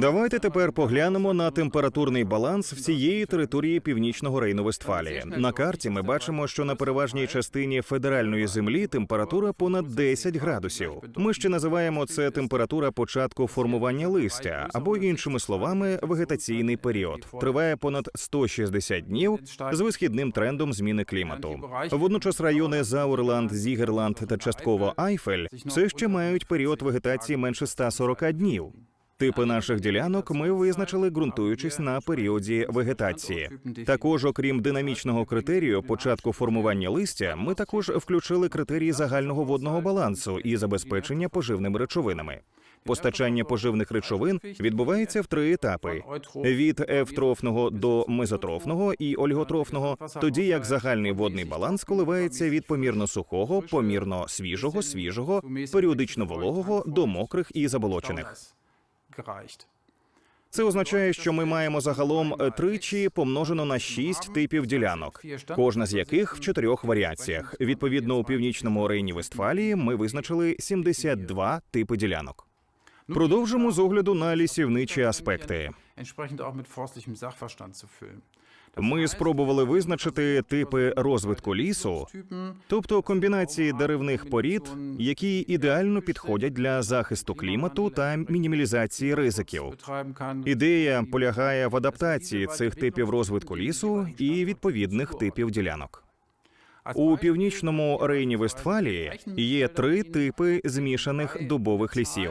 Давайте тепер поглянемо на температурний баланс всієї території північного рейну Вестфалії. На карті ми бачимо, що на переважній частині федеральної землі температура понад 10 градусів. Ми ще називаємо це температура початку формування листя, або іншими словами, вегетаційний період. Триває понад 160 днів з висхідним трендом зміни клімату. Водночас райони Зауерланд, Зігерланд та частково Айфель все ще мають період вегетації менше 140 днів. Типи наших ділянок ми визначили, ґрунтуючись на періоді вегетації. Також, окрім динамічного критерію початку формування листя, ми також включили критерії загального водного балансу і забезпечення поживними речовинами. Постачання поживних речовин відбувається в три етапи: від евтрофного до мезотрофного і оліготрофного, тоді як загальний водний баланс коливається від помірно сухого, помірно свіжого, свіжого, періодично вологого до мокрих і заболочених. Це означає, що ми маємо загалом е, тричі помножено на шість типів ділянок, кожна з яких в чотирьох варіаціях. Відповідно, у північному рейні Вестфалії ми визначили 72 типи ділянок. Продовжимо з огляду на лісівничі аспекти. Ми спробували визначити типи розвитку лісу, тобто комбінації деревних порід, які ідеально підходять для захисту клімату та мінімалізації ризиків. Ідея полягає в адаптації цих типів розвитку лісу і відповідних типів ділянок. У північному рейні Вестфалії є три типи змішаних дубових лісів,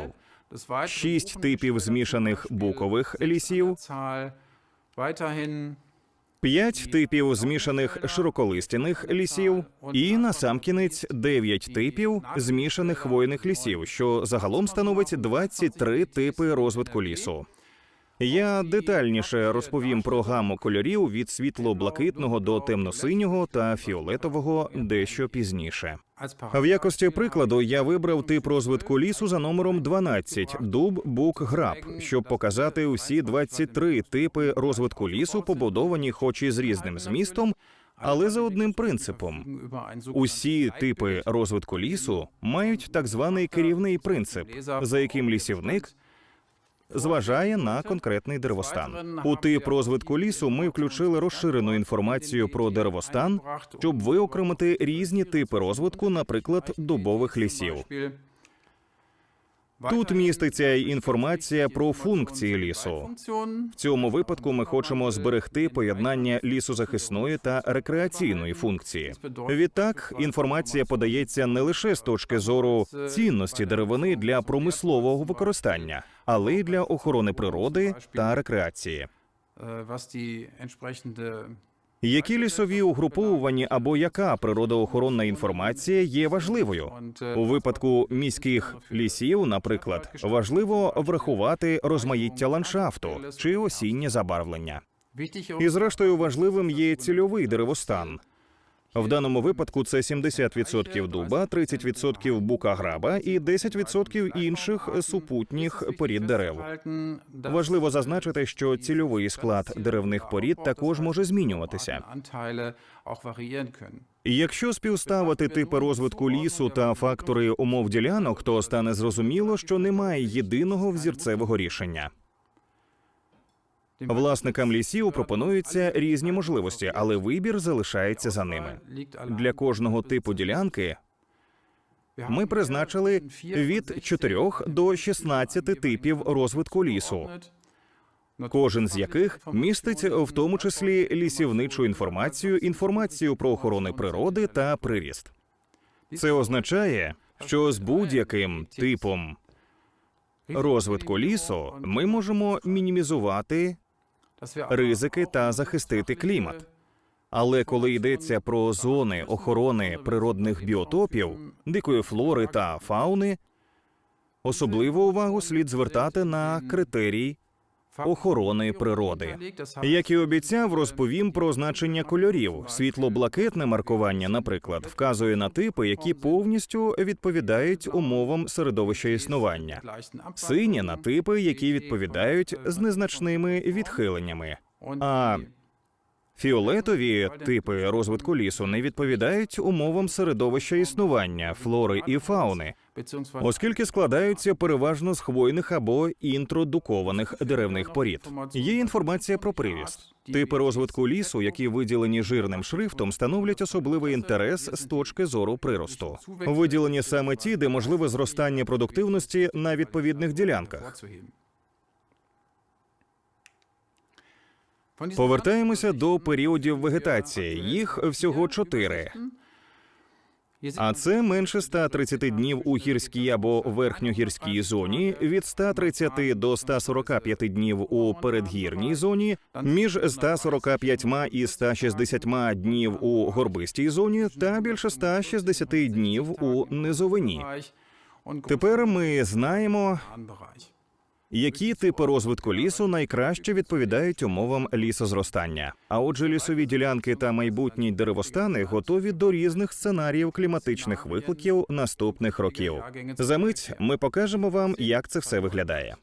шість типів змішаних букових лісів, П'ять типів змішаних широколистяних лісів, і насамкінець дев'ять типів змішаних хвойних лісів, що загалом становить 23 типи розвитку лісу. Я детальніше розповім про гаму кольорів від світло-блакитного до темно-синього та фіолетового дещо пізніше. В якості прикладу я вибрав тип розвитку лісу за номером 12 – дуб, бук, граб, щоб показати усі 23 типи розвитку лісу, побудовані, хоч і з різним змістом, але за одним принципом. Усі типи розвитку лісу мають так званий керівний принцип, за яким лісівник зважає на конкретний деревостан. У тип розвитку лісу ми включили розширену інформацію про деревостан, щоб виокремити різні типи розвитку, наприклад, дубових лісів. Тут міститься й інформація про функції лісу. В цьому випадку ми хочемо зберегти поєднання лісозахисної та рекреаційної функції. Відтак, інформація подається не лише з точки зору цінності деревини для промислового використання, але й для охорони природи та рекреації. Які лісові угруповування або яка природоохоронна інформація є важливою у випадку міських лісів, наприклад, важливо врахувати розмаїття ландшафту чи осіннє забарвлення. І зрештою важливим є цільовий деревостан. В даному випадку це 70% дуба, 30% бука граба і 10% інших супутніх порід дерев. Важливо зазначити, що цільовий склад деревних порід також може змінюватися. Якщо співставити типи розвитку лісу та фактори умов ділянок, то стане зрозуміло, що немає єдиного взірцевого рішення. Власникам лісів пропонуються різні можливості, але вибір залишається за ними. Для кожного типу ділянки ми призначили від 4 до 16 типів розвитку лісу, кожен з яких містить в тому числі лісівничу інформацію, інформацію про охорони природи та приріст. Це означає, що з будь-яким типом розвитку лісу ми можемо мінімізувати ризики та захистити клімат. Але коли йдеться про зони охорони природних біотопів, дикої флори та фауни, особливу увагу слід звертати на критерій охорони природи. Як і обіцяв, розповім про значення кольорів. Світло-блакитне маркування, наприклад, вказує на типи, які повністю відповідають умовам середовища існування. Синє на типи, які відповідають з незначними відхиленнями. А Фіолетові типи розвитку лісу не відповідають умовам середовища існування, флори і фауни, оскільки складаються переважно з хвойних або інтродукованих деревних порід. Є інформація про привіст. Типи розвитку лісу, які виділені жирним шрифтом, становлять особливий інтерес з точки зору приросту. Виділені саме ті, де можливе зростання продуктивності на відповідних ділянках. Повертаємося до періодів вегетації. Їх всього чотири. А це менше 130 днів у гірській або верхньогірській зоні, від 130 до 145 днів у передгірній зоні, між 145 і 160 днів у горбистій зоні та більше 160 днів у низовині. Тепер ми знаємо. Які типи розвитку лісу найкраще відповідають умовам лісозростання. А отже, лісові ділянки та майбутні деревостани готові до різних сценаріїв кліматичних викликів наступних років. За мить ми покажемо вам, як це все виглядає.